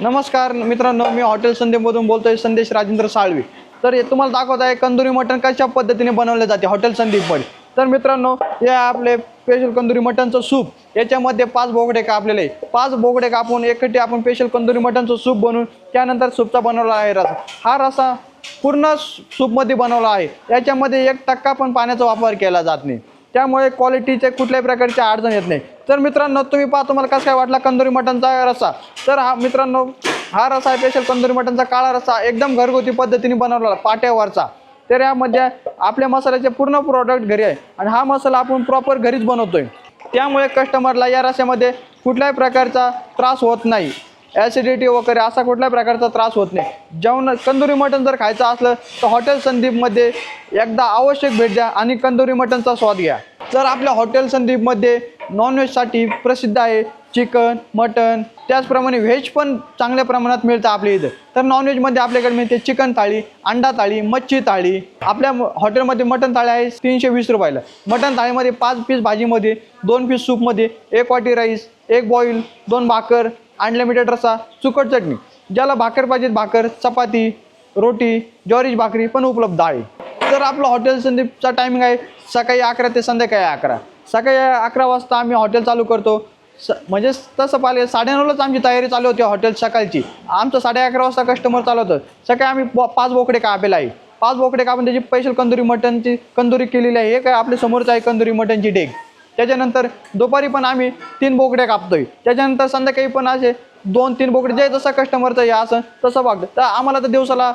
नमस्कार मित्रांनो मी हॉटेल संदीपमधून बोलतोय संदेश राजेंद्र साळवी. तर हे तुम्हाला दाखवत आहे कंदुरी मटण कशा पद्धतीने बनवले जाते हॉटेल संदीपमध्ये तर मित्रांनो हे आपले स्पेशल कंदुरी मटणचं सूप याच्यामध्ये पाच बोगडे कापलेले पाच बोगडे कापून एकटी आपण स्पेशल कंदुरी मटणचं सूप बनवून त्यानंतर सूपचा बनवला आहे रसा. हा रसा पूर्ण सूपमध्ये बनवला आहे. याच्यामध्ये एक टक्का पण पाण्याचा वापर केला जात नाही. त्यामुळे क्वालिटीचे कुठल्याही प्रकारची अडचण येत नाही. तर मित्रांनो तुम्ही पहा तुम्हाला कसं काय वाटला कंदुरी मटणचा रसा तर हा मित्रांनो हा रसा आहे स्पेशल कंदुरी मटणचा काळा रसा एकदम घरगुती पद्धतीने बनवलेला पाट्यावरचा. तर यामध्ये आपल्या मसाल्याचे पूर्ण प्रॉडक्ट घरी आहे. आणि हा मसाला आपण प्रॉपर घरीच बनवतोय. त्यामुळे कस्टमरला या रस्यामध्ये कुठल्याही प्रकारचा त्रास होत नाही. ॲसिडिटी वगैरे असा कुठल्याही प्रकारचा त्रास होत नाही. जेवण कंदुरी मटण जर खायचं असलं तर हॉटेल संदीपमध्ये एकदा आवश्यक भेट द्या आणि कंदुरी मटणचा स्वाद घ्या. तर आपल्या हॉटेल संदीपमध्ये नॉनव्हेजसाठी प्रसिद्ध आहे चिकन मटन त्याचप्रमाणे व्हेज पण चांगल्या प्रमाणात मिळतं आपल्या इथं. तर नॉनव्हेजमध्ये आपल्याकडे मिळते चिकन थाळी अंडा थाळी मच्छी थाळी. आपल्या म- हॉटेलमध्ये मटन थाळी आहे तीनशे वीस रुपयाला. मटन थाळीमध्ये पाच पीस भाजीमध्ये दोन पीस सूपमध्ये एक वाटी राईस एक बॉईल दोन भाकर अनलिमिटेड रसा सुकट चटणी. ज्याला भाकर पाहिजेत भाकर चपाती रोटी ज्वारीची भाकरी पण उपलब्ध आहे. तर आपलं हॉटेल संदीपचा टायमिंग आहे सकाळी अकरा ते संध्याकाळी अकरा. सकाळी अकरा वाजता आम्ही हॉटेल चालू करतो. स म्हणजे तसं पाहिले साडेनऊलाच आमची तयारी चालू होती हॉटेल सकाळची. आमचं साडे अकरा वाजता कस्टमर चालू होतं. सकाळी आम्ही प- पाच बोकडे कापेला आहे. पाच बोकडे कापून त्याची स्पेशल कंदुरी मटनची कंदुरी केलेली आहे. हे काय आपल्या समोरचं आहे कंदुरी मटनची डेग त्याच्यानंतर दुपारी पण आम्ही तीन बोकडे कापतोय. त्याच्यानंतर संध्याकाळी पण असे दोन तीन बोकडे जे जसं कस्टमरचं हे असं तसं बघतं तर आम्हाला तर दिवसाला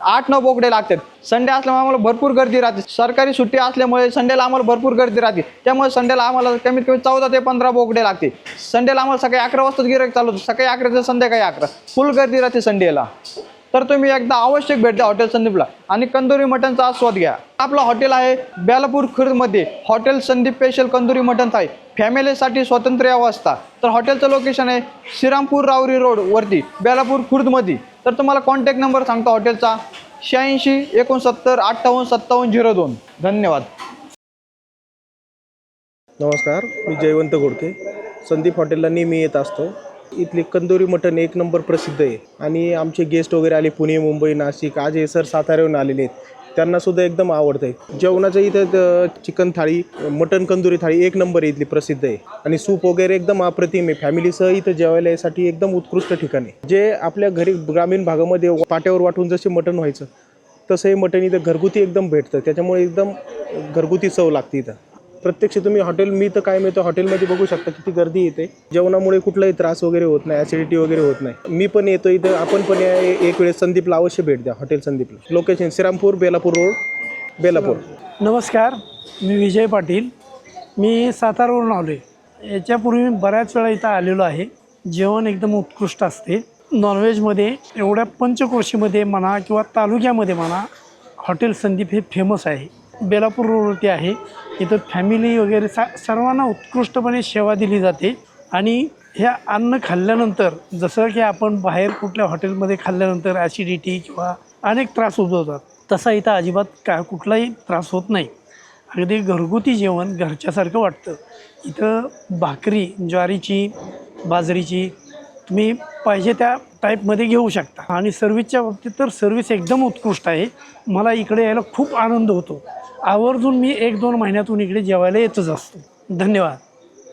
आठ नऊ बोकडे लागतात. संडे असल्यामुळे आम्हाला भरपूर गर्दी राहते. सरकारी सुट्टी असल्यामुळे संडेला आम्हाला भरपूर गर्दी राहते. त्यामुळे संडेला आम्हाला कमीत कमी चौदा ते पंधरा बोकडे लागते. संडेला आम्हाला सकाळी अकरा वाजता गिरायक चालू होतं. सकाळी अकरा ते संध्याकाळी अकरा. फुल गर्दी राहते संडेला. तर तुम्ही एकदा आवश्यक भेट द्या हॉटेल संदीपला. आणि कंदुरी मटनचा आस्वाद घ्या. आपलं हॉटेल आहे बेलापूर खुर्दमध्ये. हॉटेल संदीप स्पेशल कंदुरी मटन आहे फॅमिलीसाठी स्वतंत्र अवस्था. तर हॉटेलचं लोकेशन आहे श्रीरामपूर रावरी रोड वरती बेलापूर खुर्दमध्ये. तर तुम्हाला कॉन्टॅक्ट नंबर सांगतो हॉटेलचा. शहाऐंशी एकोणसत्तर अठ्ठावन्न सत्तावन्न झिरो दोन. धन्यवाद. नमस्कार मी जयवंत गोडके. संदीप हॉटेलला नेहमी येत असतो. इथली कंदोरी मटण एक नंबर प्रसिद्ध आहे. आणि आमचे गेस्ट वगैरे आले पुणे मुंबई नाशिक. आज हे सर साताऱ्याहून आलेले आहेत. त्यांना सुद्धा एकदम आवडतं आहे जेवणाचं इथं चिकन थाळी मटन कंदुरी थाळी एक नंबर इथली प्रसिद्ध आहे. आणि सूप वगैरे एकदम अप्रतिम आहे. फॅमिलीसह इथं जेवायला यासाठी एकदम उत्कृष्ट ठिकाण आहे. जे आपल्या घरी ग्रामीण भागामध्ये पाट्यावर वाटून जसे मटण व्हायचं तसं हे मटण इथं घरगुती एकदम भेटतं. त्याच्यामुळे एकदम घरगुती चव लागते इथं. प्रत्यक्ष तुम्ही हॉटेल मी तर काय मिळतो हॉटेलमध्ये बघू शकता किती गर्दी येते. जेवणामुळे कुठलाही त्रास वगैरे होत नाही ॲसिडिटी वगैरे होत नाही. मी पण येतो इथं आपण पण एक वेळेस संदीपला अवश्य भेट द्या hotel संदीपला. Location Shrirampur Belapur road Belapur. नमस्कार मी विजय पाटील. मी सातारावरून आलो आहे याच्यापूर्वी मी बऱ्याच वेळा इथं आलेलो आहे. जेवण एकदम उत्कृष्ट असते. नॉनव्हेजमध्ये एवढ्या पंचक्रोशीमध्ये म्हणा किंवा तालुक्यामध्ये म्हणा हॉटेल संदीप हे फेमस आहे. बेलापूर रोडवरती आहे. इथं फॅमिली वगैरे सा सर्वांना उत्कृष्टपणे सेवा दिली जाते. आणि ह्या अन्न खाल्ल्यानंतर जसं की आपण बाहेर कुठल्या हॉटेलमध्ये खाल्ल्यानंतर ॲसिडिटी किंवा अनेक त्रास उद्भवतात तसा इथं अजिबात का कुठलाही त्रास होत नाही. अगदी घरगुती जेवण घरच्यासारखं वाटतं. इथं भाकरी ज्वारीची बाजरीची तुम्ही पाहिजे त्या टाईपमध्ये घेऊ शकता. आणि सर्विसच्या बाबतीत तर सर्विस एकदम उत्कृष्ट आहे. मला इकडे यायला खूप आनंद होतो. आवर्जून मी एक दोन महिन्यातून इकडे जेवायला येतच असतो. धन्यवाद.